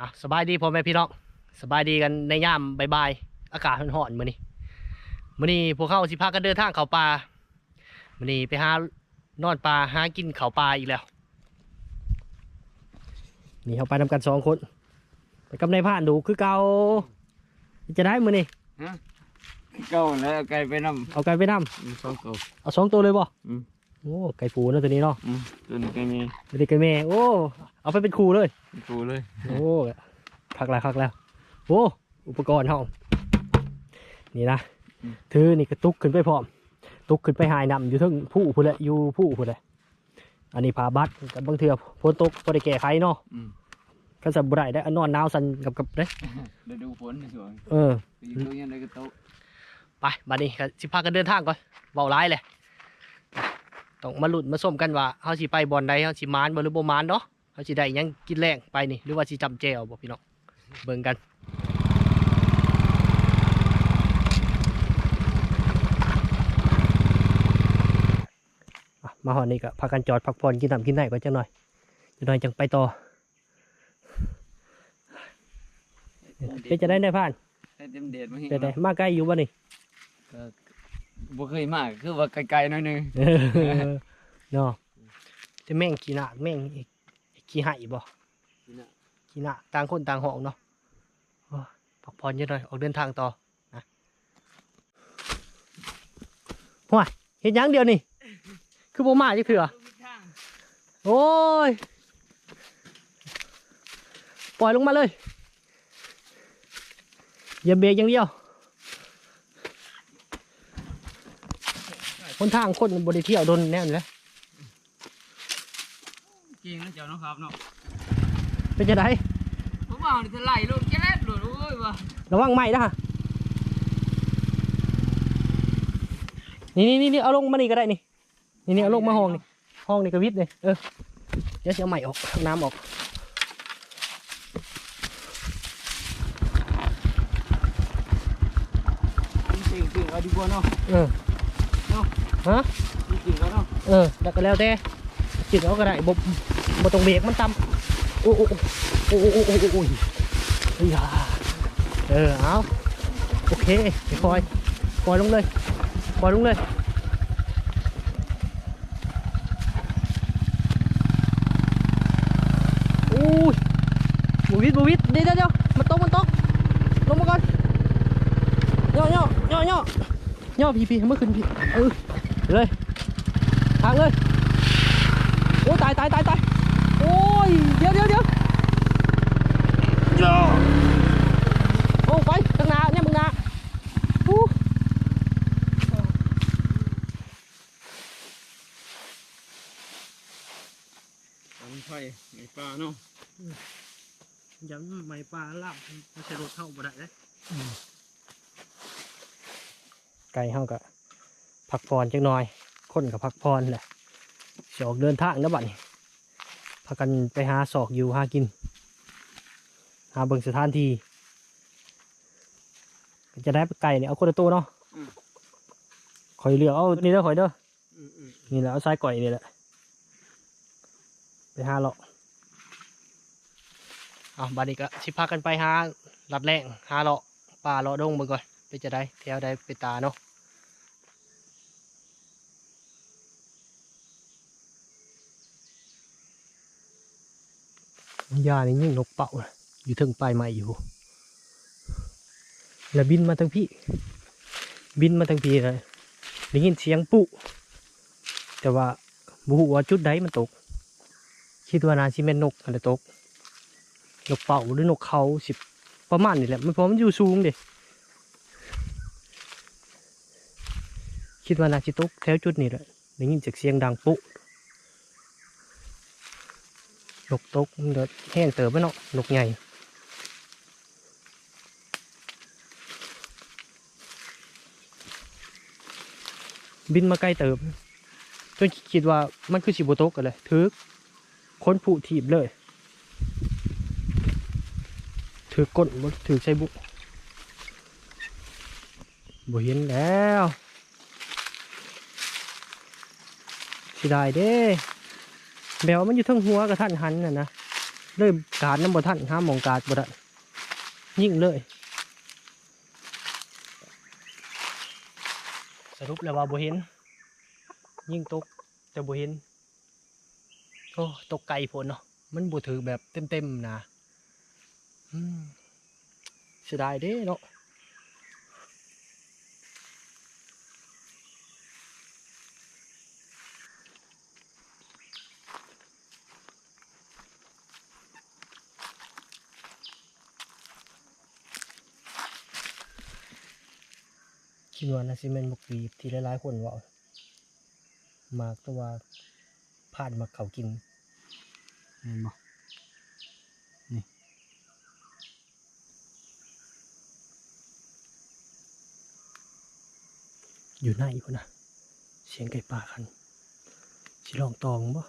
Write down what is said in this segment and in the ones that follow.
อะสบายดีพ่อแม่พี่น้องสบายดีกันในยามบ่ายๆอากาศร้อนๆมื้อนี้มื้อนี้พวกเขาสิพากันเดินทางเข้าป่ามื้อนี้ไปหานอนป่าหากินข้าวป่าอีกแล้ว นี่เขาไปนำกันสองคนไปกับนายผ่านดูคือเก่าจะได้มื้อนี้เก้าแล้วไก่ไปนเอาไก่ไปนำำสองตัวเอาสองตัวเลยบ่อืม โอ้ไก่ปูเนาะตัวนี้เนาะอืมตัวนี้ก็มีตัวนี้ไก่แม่โอ้เอาไปเป็นครูเลยปูเลยโอ้คักแล้วคักแล้วโอ้อุปกรณ์ห้องนี่นะถือนี่ก็ตุกขึ้นไปพร้อม ตุกขึ้นไปหายนำอยู่เทั้งผู้ผู้นแหละอยู่ผู้ผู้นแหละอันนี้พาบัตรกับบางเทือฝนตกพอได้แก้ไขเนาะอืมก็สบได้ได้อันนอนหนาวสั่นกับกับเด้เดี๋ยวดูฝนในสวนเอออยู่ตรงนี้ในกระโต๊ะไปบัดนี้ก็สิพากันเดินทางก่อนเบาร้ายเลย ต้องมาลุ้นมาส้มกันว่าเฮาสิไปบ่อนใดเฮาสิมานบ่หรือบ่มานเนาะเฮาสิได้หยังกินแรงไปนี่หรือว่าสิจำแจวบ่พี่น้องเบิ่งกันอะมาหอดนี่ก็พากันจอดพักผ่อนกินน้ำกินไหนก่อนจังหน่อยจังหน่อยจังไปต่อเป็นจะได้ในผ่านให้เต็มเดชมาให้เป็นไดมาใกล้อยู่บ่นี่ บ่เคยมากคือว่าไกลๆหน่อยหนึงเออเนาะจะแม่งขี้หนาแม่งอีกขี้ไหายบ่ขี้หนาต่างคนต่างห้องเนาะโอ้ยพักผ่อนจังหน่อยออกเดินทางต่อนะห่วยเห็นยังเดียวนี่คือบ่มาจักเถื่อโอ้ย ปล่อยลงมาเลย อย่าเบรกอย่างเดียว คนทางคนบริเที่ยวโดนแน่นเลยจริงนะเจ้าน้องครับเนาะเป็นจะไดผมว่าจะไหลลงแก๊สหลุดโอ้ยว่ะระวังไหม้นะฮะนี่นี่นี่เอาลงมานี่ก็ได้นี่นี่นี่เอาลงมาห้องนี่ห้องนี่กระวิดเลยเออเดี๋ยวจะเอาใหม่ออกน้ำออกจริงจริงเอาดีกว่าเนาะเออ ฮะกินแล้วเนาะเออแต่ก็แล้วแต่กินเขาก็ได้บ่บ่ตรงเบรกมันต่ำโอ้โอ้โอ้โอ้โอ้โอ้โอ้ยอย่าเออเอาโอเคปล่อยปล่อยลงเลยปล่อยลงเลยอู้ยบูวิดบูวิดเดี๋ยวเดี๋ยวมันตกมันตกลงมาก่อนย่อย่อย่อย่อย่อพี่พี่เมื่อคืนพี่เออ เลยทางเลยโอ้ตายตายตายตายโอ้ยเดี๋ยวเดี๋ยวเดี๋ยวโอ้ไปข้างหน้าเนี่ยมึงหน้าอู้มันไฟไงปลาเนาะยังไม่ปลาล่ามไม่ใช่รถเข้าบ่ได้เลยไก่เฮาก็ พักผ่อนจักหน่อย คนกับพักผ่อนแหละสิออกเดินทางนะบัดนี้พากันไปหาศอกอยู่หากิน หาเบิ่งสถานที่ก็จะได้ไก่เนี่ยเอาคนละตัวเนาะคอยเลือกเอานี่เด้อคอยเด้ออืมอืมนี่แหละเอาซ้ายก่อยนี่แหละไปหาเลาะเอาบาดนี้ก็สิพากันไปหาลัดแรงหาเลาะป่าเลาะดงเบิ่งก่อนไปจะได้แถวใดไปตาเนาะ ยานี่ยิ่งนกเป่า อยู่ถึงปลายไม้อยู่ แล้วบินมาทางพี่ บินมาทางพี่เลยได้ยินเสียงปุ๊แต่ว่าบฮูว่าจุดใดมันตก คิดว่านาชิแม่นนกอะไรตก นกเป่าหรือนกเขาสิบประมาณนี่แหละมันพราะมันอยู่สูงเด็คิดว่านาชิตกแถวจุดนี้แหละได้ยินจากเสียงดังปุ๊ นกตกมันเดือดแห้งเติบไปเนาะนกใหญ่บินมาไกลเติบจนคิดว่ามันคือสิบโตกกันเลยถือค้นผูถีบเลย ถือก้นบ่ถือใช้บุบ่เห็นแล้วสิได้เด้ แบวมันอยู่ทั้งหัวกับท่านหันน่ะนะเลยการน้ำบ่ทันห้ามมองการบ่ได้ยิ่งเลยสรุปแล้วว่าบ่เห็น ยิ่งตกแต่บ่เห็นโอ้ตกไกลโพนเนาะมันบ่ถือแบบเต็มๆนะอืมเสียดายเด้เนาะ คิดว่านาซิเมนบุกีที่หลายๆคนว่าหมากตัวว่าผ่านมาเขากินเห็นบ่นี่อยู่ไหนพุ่นนะเสียงไก่ป่าคันสิลองตองบ่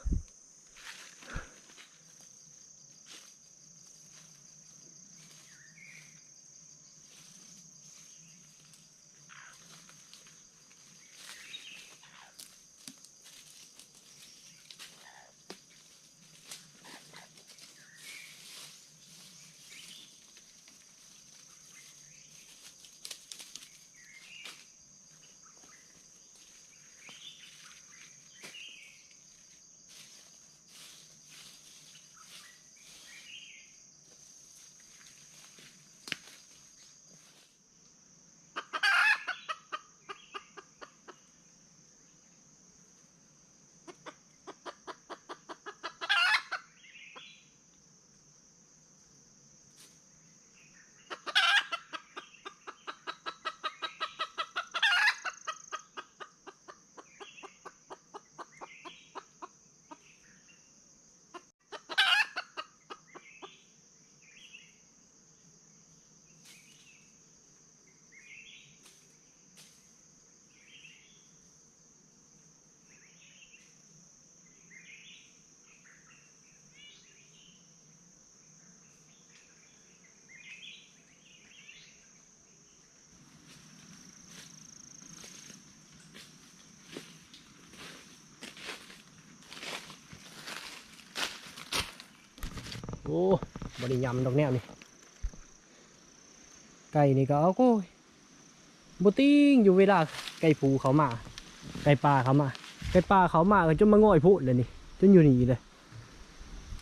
โอ้บริยำดอกแนวนี่ไก่นี่ก็เอาโก้ยบติ้งอยู่เวลาไก่ผูเขามา ไก่ป่าเขามา ไก่ป่าเขามาก็จนมาง่อยพูดเลยนี่จนอยู่นี่เลย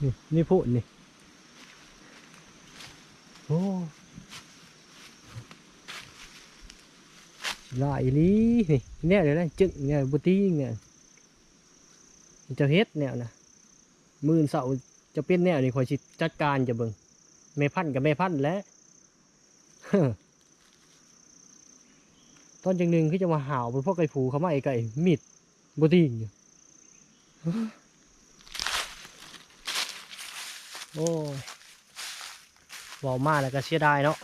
นี่นี่พูดนี่โอ้ลายอีหลีนี่เนี่ยเดี๋ยวนะจึงเนี่ยบติ้งเนี่ยจะเฮ็ดแนวนะมื่นเสา จะเป็นแนวนี่คอยสิจัดการจะเบิ่งแม่พันกับแม่พันแล้วตอนจังหนึ่งคือจะมาห่าวเป็นพวกไก่ผูเขามาไอ้ไก่มิดบติงอยู่โอ้ยเวามาแล้วก็เสียดายเนาะ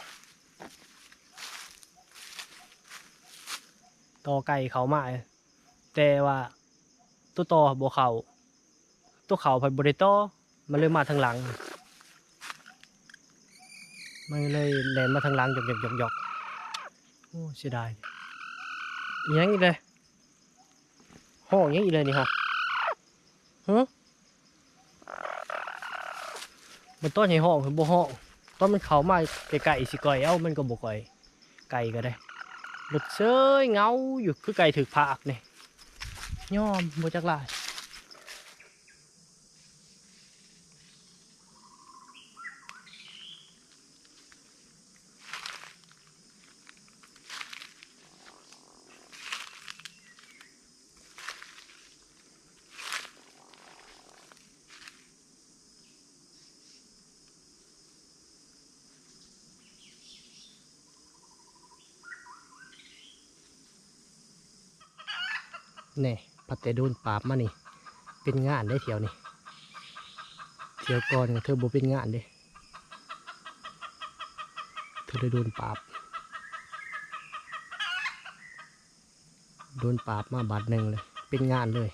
ต่อไก่เขามาแต่ว่าตัวต่อบ่เขาตัวเขาไปบริโต มันเลยมาทางหลัง มันเลยแลนมาทางหลังหยอกหยอกหยอกหยอกโอ้เสียดายยังอีกเลยห้องยังอีกเลยนี่ฮะฮะมันต้นให้ห้องคือบ่ห้องต้นมันเขามาไกลๆสิก่อยเอ้ามันก็บ่ก่อยไก่ก็ได้รถเซยเงาอยู่คือไก่ถึกผากนี่ย่อมบ่จักหลาย นี่พัดแต่โดนปราบมานี่ เป็นงานได้เที่ยวนี่เที่ยวก่อนเธอบ่เป็นงานเด้เธอได้โดนปราบ โดนปราบมาบาทหนึ่งเลย เป็นงานเลย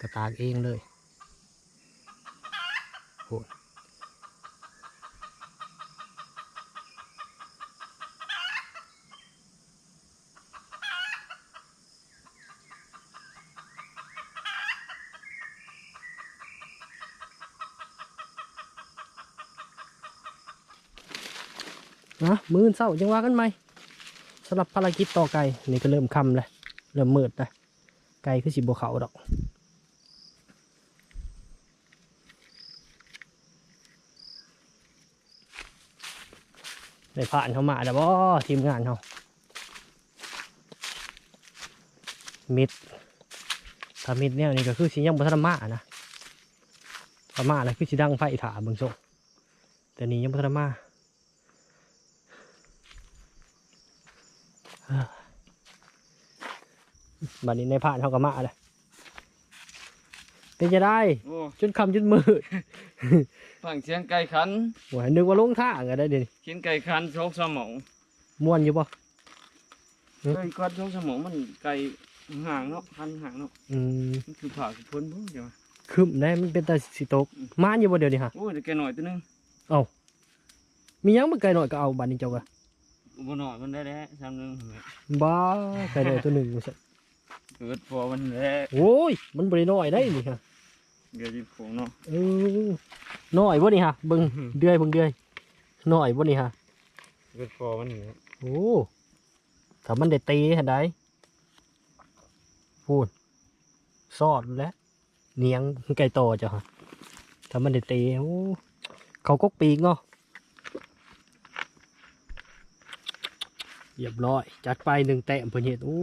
กระตากเองเลย นะมื้อเศร้าจังว่ากันไหมสำหรับภารกิจต่อไก่นี่ก็เริ่มคำแล้วเริ่มมืดแล้วไก่คือสิบเขาดอกได้ผ่านเข้ามาแล้วบ่ทีมงานเขามิดถ้ามิดเนี่ยนี่ก็คือสิยังบ่ทันได้มานะถ้ามาแล้วคือสิดังไฟถาเบิ่งโซแต่นี่ยังบ่ทันได้มา บัดนี้ในผ่านเขาก็มาเลยเป็นจะได้โอ้จนคำจนมืดฟังเสียงไก่ขันหัวนึกว่าลงท่างก็ได้เดิกินไก่ขันโชกสมองม่วนอยู่ปะ อืม ไก่ก้อนโชกสมองมันไก่ห่างเนาะคันห่างเนาะอืมมันคือผ่าคือพ้นพุ่งใช่ไหมคืมได้มันเป็นตาสิตกม่านอยู่บ่เดียวนี่ฮะ โอ้ยแต่แกหน่อยตัวหนึงมีหยังมาไกลหน่อยก็เอาบัดนี้เจ้าก็ บ่หน่อยมันได้แล้วซ้ำหนึงบ้าไกลหน่อยตัวหนึ่งว่าซั่นเกิดพอมันแล้วโอ้ยมันบริน้อยได้นี่ฮะเดี๋ยวจะโผล่เนาะเออน้อยบ่นี่ฮะเบิ่งเดือยเบิ่งเดือยน้อยบ่นี่ฮะเกิดพอมันแล้วโอ้ถ้ามันได้ตีหันได้พูดซอดแล้วเนียงไก่โตอจ้ะฮะถ้ามันได้ตีโอ้เขากกปีกเนาะ เรียบร้อย จัดไปหนึ่งแต้มเพิ่นเห็ดโอ้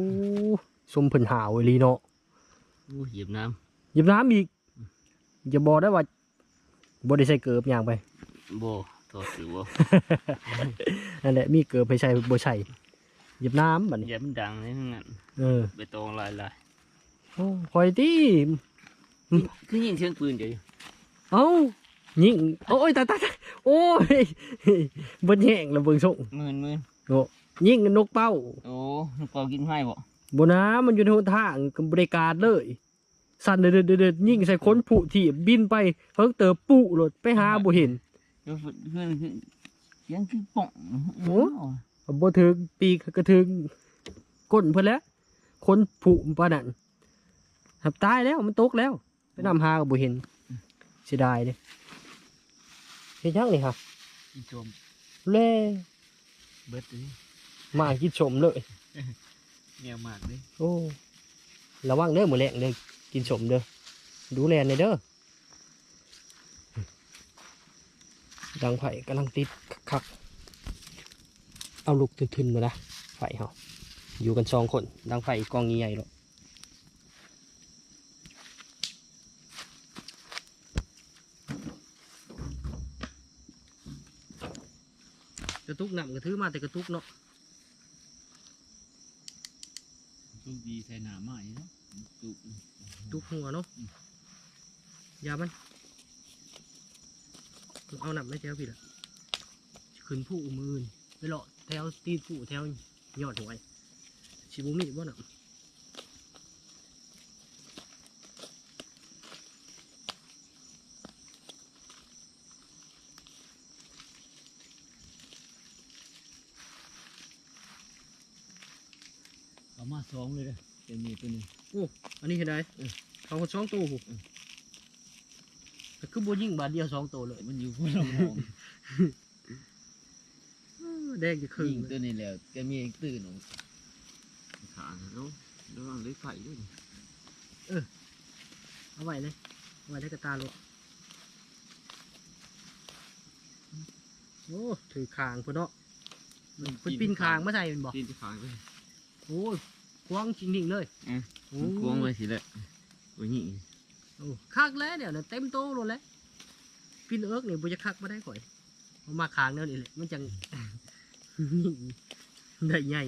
สมเพิ่นหาวอีหลีเนาะโอ้ยเหยียบน้หยิบน้ำอีกอย่าบอกได้ว่าบ่ได้ใส่เกิบอย่างไปำโบถอดสิวนั่นแหละมีเกิบไปใส่บ่ใส่หยิบน้ำบัดนี้เหยียบมันดังเลยทั้งนั้นเออไปตองลายลายโอ้คอยตีคือยิงเสียงปืนเดี๋ยวเอ้ายิงโอ้ยตายตายตายโอ้ยเบิ้แห้งแล้วเบิ่งส่งหมื่นหมื่น ยิงนกเป้าโอ้ลูกเปากินให้บ่บนะมันอยู่ในหนทางกับบริการเลย สั่นเด็ดเด็ดๆยิงใส่คนผุที่บินไปเพิ่งเติบปุโหลดไปหาบ่เห็นเดี๋ยวคือคือเสียงคือป่องโอ้บ่ถึงปีกกระถึงก้นเพิ่นแล้วคนผุปานนั้นหับตายแล้วมันตกแล้วไปนำหาก็บ่เห็นเสียดายเด้เฮ็ดยังนี่ครับกินชมแล่เบิดเลย มากินชมเลยเงียบมากเลยโอ้ระวังเด้อมือแรงเด้อกินสมเด้อดูแลในอยเด้อดังไผ่กำลังติดคักๆเอาลูกทึนๆมาละไผ่เฮาอยู่กันสองคน ดังไผ่กองใหญ่ๆหรอกกระตุกหนำกระทือมาแต่กระตุกเนาะุดีใส่หนาใหม่เนาะจุกตุกหัวเนาะยามันเอาหนับไม่แถวผิดอะขึ้นผู้มือไปเลาะแถวตีผู้แถวยอดหวยชิบุมิบ่หนับ เอามา สองเลยเลยเป็นมีตัวนึงอันนี้เห็นได้เออเขาคนสองตัวหูแต่คือบัยิงบาทเดียวสองตัวเลย มันอยู่คนละมองเออแดงจะคืนยิงตัวนี้แล้วแกมีอีกตื่นออกขาเนาะระวังเล็กไผ่ด้วยเอาไว้เลยเอาไว้ได้กระตาลดโอ้ถือคางเพื่นเนาะมันเพิ่นปีนคางมาใส่เป็นบอกปีนที่ขางเลยโอ้ ยกว้างจริงๆเลยอืมโอ้กวงไว้สิแหละโอ้ยนี่โอ้คักแล้วเดี๋ยวนะเต็มโตเลยแหล้วปีนเอิร์กเนี่ยบุจะคักมาได้ก่อยเอามาค้างเนี่ยนี่แหละมันจัง ได้ใหญ่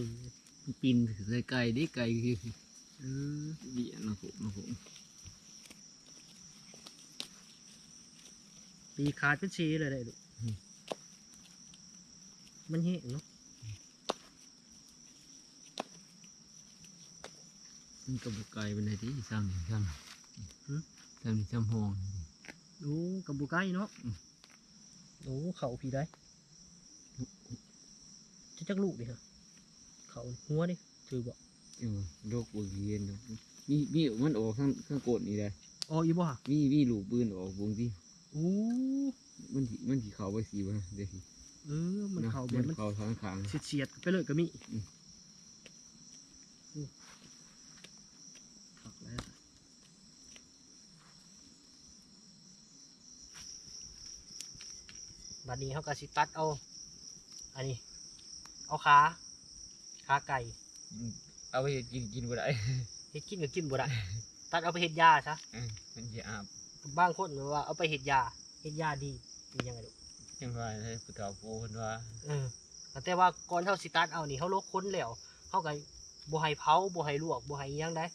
ปีนใส่ไก่ดิไก่คือเออเบี้ยนะผมนะผมปีขาดเป็นชีเลยได้ลูกมันแห้งเนาะ มันกระบอกไก่เป็นไงที่ซ้ำนี่ซ้ำซ้ำนี่ซ้ำห้องโอ้กับบุไก่เนาะอืมโอ้เขาพี่ได้จะจักลูกดิฮะเขาหัวดิถือบอกเออโรคบวเวียนเนาะมีมีมันออกข้างข้างโกดนี่ได้อ๋ออีบ่ฮะมีมีลูกปืนออกวงที่โอ้มันสิมันสีขาวไปสีวะเดี๋ยวสิอเออมันเข้าแบมับนมันเข้าทางขางเฉียดๆไปเลยก็มี อืม อู้คักแล้ว บัดนี้เขาก็สิตัดเอา อันนี้ เอาขาขาไก่เอาไปกินกินบ่ได้เฮ็ดกินก็กินบ่ได้ตัดเอาไปเฮ็ดยาซะเออมันจะอาบบางคนแบบว่าเอาไปเฮ็ดยาเฮ็ดยาดีเป็นยังไงลูกจังว่าให้ผู้เฒ่าผู้เพิ่นว่าเออแต่ว่าก่อนเฮาสิตัดเอานี่เฮาลกค้นแล้วเฮาก็บ่ให้เผาบ่ให้ลวกบ่ให้อิหยังได้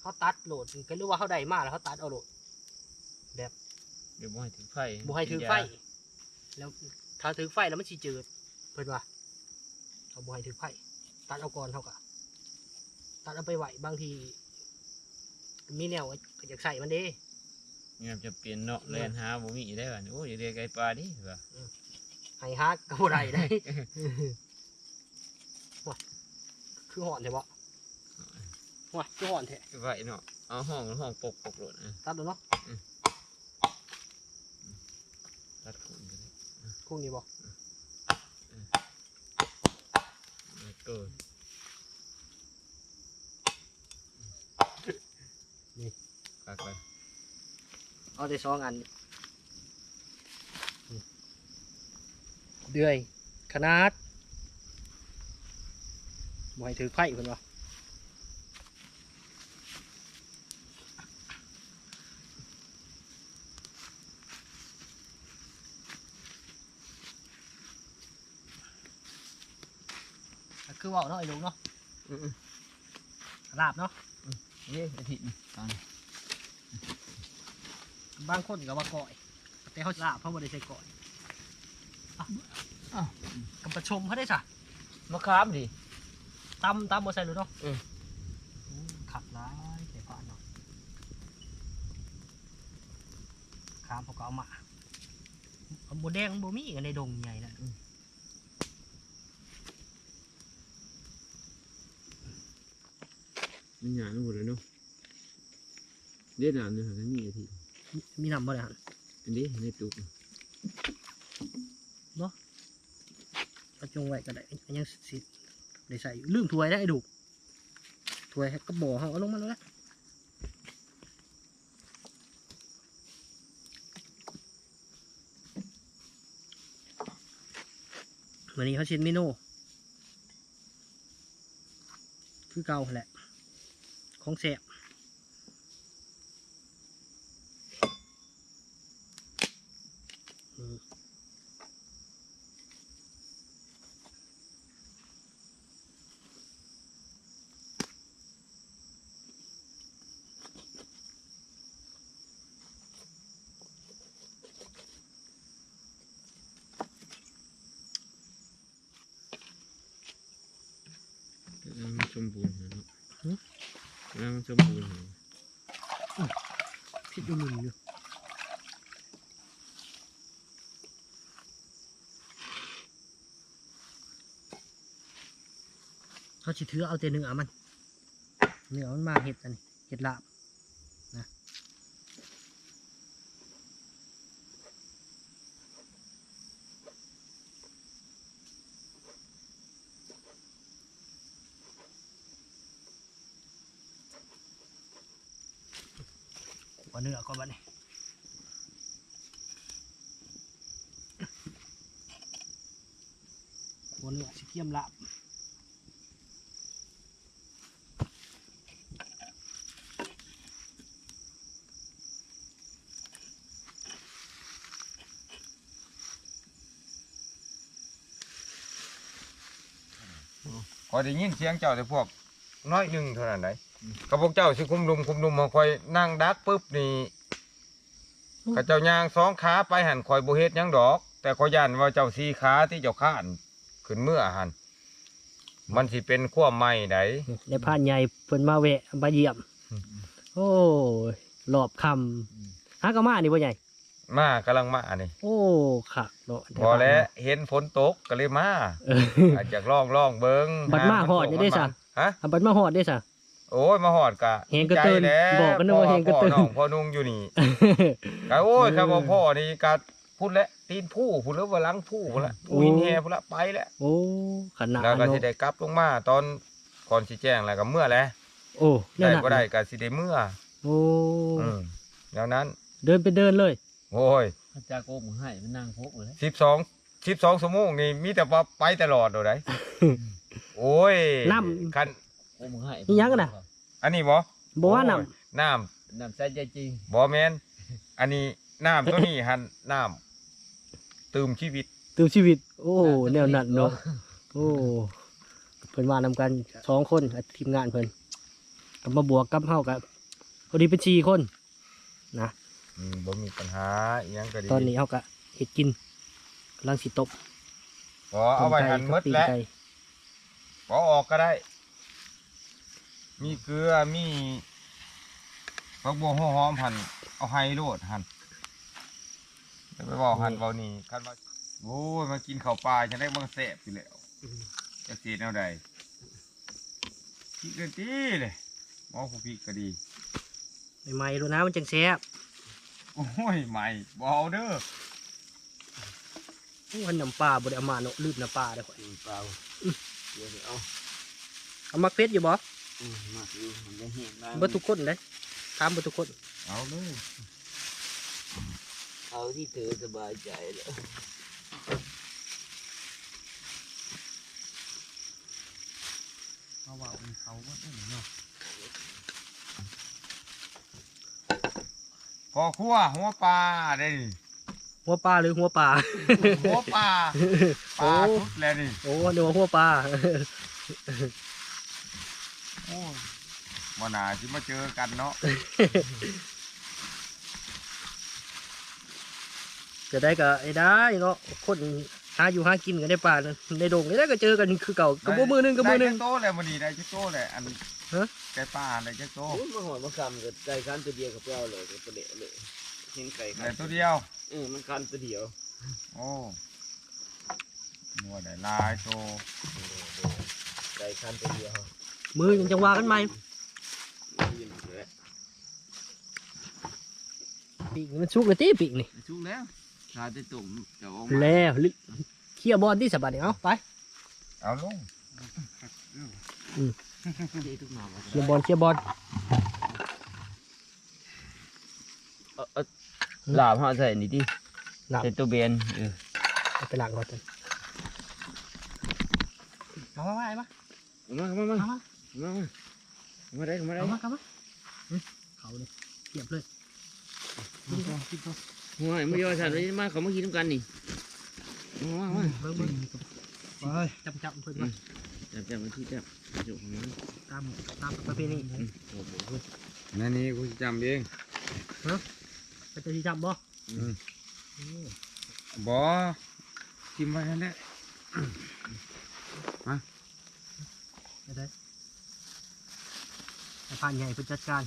เฮาตัดโหลดก็รู้ว่าเฮาได้มาแล้วเฮาตัดเอาโหลดเดี๋ยวบ่ให้ถือไฟบ่ให้ถือไฟ แล้วถ้าถือไฟแล้วมันสิจืดเพิ่นว่าเอาบ่ให้ถือไฟตัดเอาก่อนเฮาก็ตัดเอาไปไหวบางที มีแนวก็อยากใส่มันเด้ยามจะเปลี่ยนเนาะแล่นหาบ่มีได้ว่าโอ้ยอย่าเรียกไก่ปลาดิว่าให้ฮักก็บ่ได้ได้ว้าคือหอนแท้บ่ว้าคือหอนแท้ไว้เนาะเอาห้องห้องปกปกโลดนะตัดแล้วเนาะ ตัดขุนกัน พ วกนี้บ่แล้วก็นี่กักไปเอาได้สองอันนี่เดือยขนาดบ่ให้ถือไผ่เพิ่นว่า อเว่าเนาะไอ้ลุงเนาะลาบเนาะเย้อาทิตย์ตอนบางคนก็ว่าก่อย แต่เขาลาบเขาไม่ได้ใส่ก่อยอะอะกำประชมเขาได้จ้ะมะขามดิตำตำบ่ใส่เลยเนาะเอออืมขักร้ายเสียผ่านเนาะขามเขาก็เอามาเอาบัวแดงบัวมีกันในดงใหญ่นะ มันหยาหมดเลยเนาะเด็ดหนามเลยค่ะนี่อาทิตย์มีมีน้ำบ่ได้หันอันนี้ในตุกเอาจงไว้ก็ได้อันยังสิได้ใส่อยู่ลืมถ้วยได้ไอ้ดุถ้วยก็บ่อเขาเอาลงมาแล้ววันนี้เขาชินเมนูคือเก่าแหละ ของแสบอืม กำลังสมบูรณ์เนาะ กำลังสมบูรณ์พิษมันอยู่เขาสิถือเอาแต่เนื้อมันเนื้อมันมาเห็ดอันนี้เห็ดลาบ หัวเนื้อก่อนบัดนี้หัวเนื้อสิเกียมลาบคอได้ยินเสียงเจ้าแต่พวกน้อยหนึ่งเท่านั้นไหน กระพวกเจ้าสิคุมลุมคุมลุมมาคอยนั่งดักปุ๊บนี่อืมกระเจ้ายางสองขาไปหันคอยบ่เฮ็ดหยังดอก แต่ขอยยันว่าเจ้าสีขาที่เจ้าข้านขึ้นเมื่อหันมันสิเป็นขั้วใหม่ไดได้ผ่านใหญ่เพิ่นมาแวะมาเยี่ยมอืมโอ้ยรอบคำฮากามานี่บ่ใหญ่ มากำลังมานี่โอ้ค่ะเนาะพอแล้วเห็นฝนตกก็เลยมาเออ อาจจะลองลองเบิ่งบัดมาฮอดนี่ได้ซะ ฮะอันบัดมาฮอดได้ซะ โอ้ยมาหอดกะเห็นกระเตือนใจแล้วบอกกันนะว่าเห็นกระเตือนพ่อน้องพ่อนุ่งอยู่นี่กะโอ้ยครับว่าพ่อนี่กะพุ่นแหละตีนผู้พุ่นแล้วว่าหลังผู้พุ่นละโอ้ผู้หินแห่พุ่นละไปแล้วโอ้ขนาดแล้วก็เนาะสิได้กลับลงมาตอนก่อนสิแจ้งแล้วก็เมื่อแหละโอ้เนี่ยได้นะก็ได้ก็สิได้เมื่อโอ้อืมแล้วนั้น เดินไปเดินเลย โอ้ยพระเจ้าโกมึงให้มันนั่งพกเลยสิบสองสิบสองชั่วโมงนี่มีแต่ว่าไปตลอดเลยได้โอ้ยน้คันโก มึงให้มีหยังกันน่ะ อันนี้บ่บ่ว่าน้โอ้ยน้น้ำใจใจจริงำบ่แมนอันนี้น้ำตัวนี้หันน้ำตื่มชีวิตำตื่นชีวิต โอ้แนวนั้นเนาะโอ้เพิ่นมานำกันสองคนกับทีมงานเพิ่นก็มาบวกกับเฮากับพอดีเป็น4คนนะอืมบ่มีปัญหาอิหยังก็ดีตอนนี้เฮาก็เฮ็ดกินกำลังสิตบบ่เอาไว้หันหมดตีนแล้วไก่ บ่ออกก็ได้ มีเกลือมีผักบัวหัวหอมหันเอาไฮโรดหันจะไปบอกหันเบานี่คันว่าโอ้ยมากินข้าวปลาจะได้เบิ่งแซ่บอยู่แล้วจะเสียแนวใดพี่กันตีเลยหมอผู้พี่ก็ดีใหม่ๆดูนะมันจังแซ่บโอ้ยใหม่บเอาเด้อโอ้อันน้ำปลาบ่ได้เอามาเนาะลืมน้ำปลาเด้อข่อยเปล่าเดี๋ยวเอาเอามาเป็ดอยู่บ่ อืมมากอยู่มันจะเห็นได้เบ่ทุกคนเด้ถามเบ่ทุกคนเอาเลยเอาที่เธอสบายใจแล้วเอาว่ามีเขาบ่ได้เนาะพอคั่วหัวปลาได้นี่หัวปลาหรือหัวปลาหัวปลาปลาโอ้ทุดแล้วนี่โอ้เดี๋ยวหัวปลาโอ้ย มาหนาที่มาเจอกันเนาะจะได้ก็ไอ้ได้เนาะคนหาอยู่หากินกันได้ป่าในดงนี่ได้ก็เจอกันคือเก่ากับบ่มือหนึงกับมือหนึงได้จัโตแล้วมันนี่ได้จักโตแหละอันฮะไก่ป่าได้จักโตโอ้ยมาหอยมาคำกับไก่คันตัวเดียวกับเราเลยกับประเดะเลยเห็นไก่คัได้นตัวเดียวเออมันคันตัวเดียว โอ้มัวได้หลายโตไก่คันตัวเดียว มือยังจังว่ากันไหมยืนเลยปีกนี่มันสุกเลยตีปีกนี่ชุกแล้วชาจะตุ่มจะออกแล้วลึกเขี่ยบอลที่สบายนี่เอาไป เอาลงที่ทุกหน่อเขี่ยบอลเขี่ยบอลลาบห่อใส่นี่ดิหลับใส่ตัวเบนเออเอาไปล้างก่อนเถอะเอามาไว้มามามามาเอามามา มามาได้มาได้เอามาเอามาเขาเลยเทียบเลยกินก่อนกินก่อนห่วยไม่ยอมฉันเลยมาเขามากินกันนี่มามาเบิ่งเบิ่งไปจับจับเพิ่นมาจับจับมาที่จับจุกมันตามตามประเพณีโอ้โหนั่นนี่กูสิจำเองก็จะสิจับบ่อืมบอกินไว้นั่นแหละได้ได้ให้ ผ่านใหญ่เพิ่นจัดการ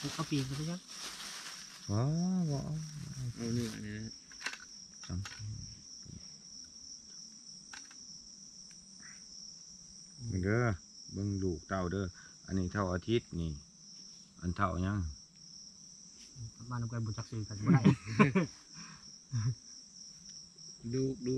ปุ๊บเอาปีกไปซะยังบอบอเอาเนื้อเนี่ยเด้อเบิ่งลูกเต่าเด้ออันนี้เท่าอาทิตย์นี่ อันเท่ายังบ้านนำกันบ่จักซื้อกันบ่ได้ ดูดู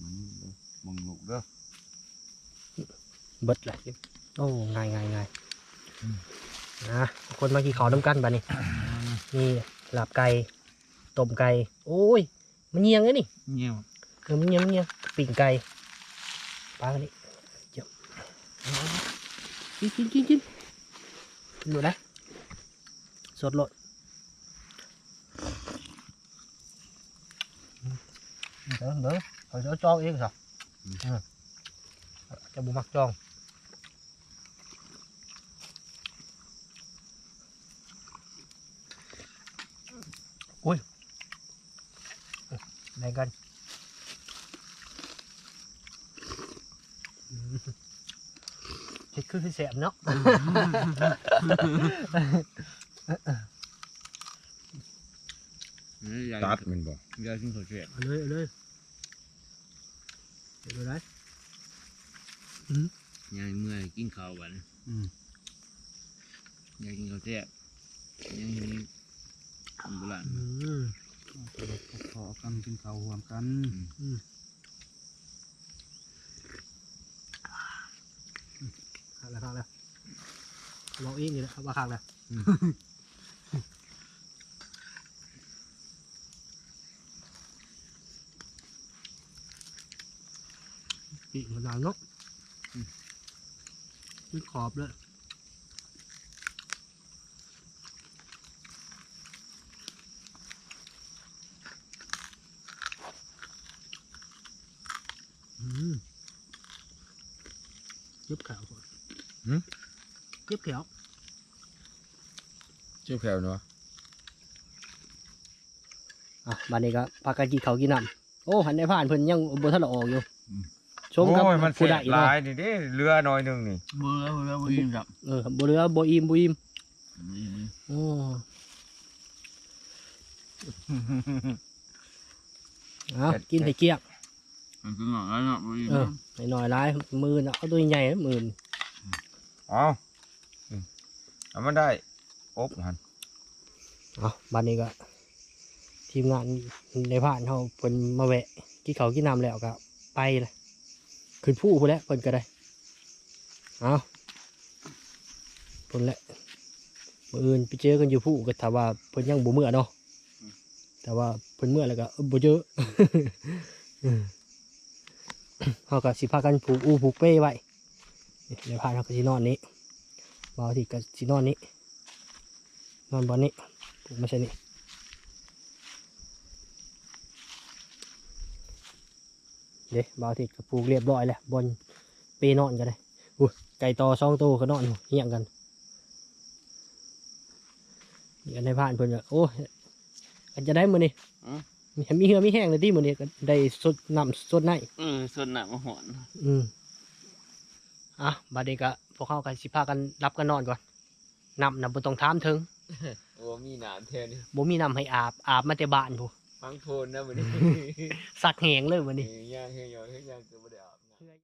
มันเด้อ มึงลูกเด้อเบิดเลยโอ้ง่ายง่ายง่ายนะคนมากี่ขอน้ำกันบ้านี่นี่ลาบไก่ต้มไก่โอ้ย มันเงียงเลยนี่เงี้ยวเออมันเงียงมันเงียงปิ่งไก่ปลากันนี่เจ้าเอาเอากินกินกินกินกินหมดนะสดโลดเดี๋ยวเดี๋ยวเขาจะจองเองสิ จะบุมักจองแบ่งกันอืมเฮ็ดคือคือแสบ เนาะตัดมันบอกยาชิ้นสดเสียเอาเลยเอาเลยเดี๋ยวดูได้ยายเมื่อยกินข้าววันอืมอยากกินข้าวแซ่บยังมีคำโบราณอืมขอกันกินข้าวรวมกันขาดแล้วขาดแล้วลองอีกนี่แหละว่าขาดแล้ว ปีกมันนานเนาะมันขอบเลยอืมยึบแขวก่อนหืมยึบแขวชื่อแผ่วเนาะอะบัดนี้ก็พากันกินข้าวกินน้ำโอ้หันได้ผ่านเพิ่นยังบ่ทันละออกอยู่ ชมกับโอ้ยมันผู้เสียใดหลาเนาะยนี่เด้เรือหน่อยหนึงนี่เบื่อเบื่อบ่อิ่มครับเออบ่เหลือบ่อิ่มบ่อิ่มนี่นี่โอ้เอากินให้เกลี้ยงมันคือหน่อยเนาะบ่อิ่มเออให้น้อยหลายมือน่ะเอาตัวใหญ่นะมือนี่เอาอืมเอามันได้อบหันเอาบัดนี้ก็ทีมงานในผ่านเฮาเพิ่นมาแวะกินข้าวกินน้ำแล้วก็ไปเลย ขึ้นผู้พุ่นแหล้วเพิ่นก็ได้เอาเพิ่นแหละมื้ออื่นไปเจอกันอยู่ผู้ก็ถ้าว่าเพิ่นยังบ่เมื่อเนาะแต่ว่าเพิ่นเมื่อแล้วก็บ่เจอเฮาก็สิพากันผูกอูผูกเป้ไว้นี่ในผ่านเฮาก็สินอนนี้บ่าวที่ก็สินอนนี้นอนบนนี้ผูกม่ใช่นี่ เด้บ่าวที่ก็ผูกเรียบร้อยแล้วบนเปนอนกันเลยอุ้ยไก่ต่อสองตัวก็นอนอยู่เฮี้ยงกันนี่อันในผ่านเพิ่นก็โอ้ยอันจะได้มื้อนี้มีมีเหือมีแห้งเลยที่มื้อนี้ก็ได้สดน้ำสดในเออส่วนหนักมาหอนอืมอะบัดนี้ก็พวกเขากันสิพากันรับกันนอนก่อนนำนำบนตรงถามถึงโอ้มีหนามแทนนี่บ่มีน้ำให้อาบอาบมาแต่บ้านผู้ ฟังโทนนะมื้อนี้ สักแหงเลยวันนี้ ย่างเฮียยอยเฮียย่างก็บ่ได้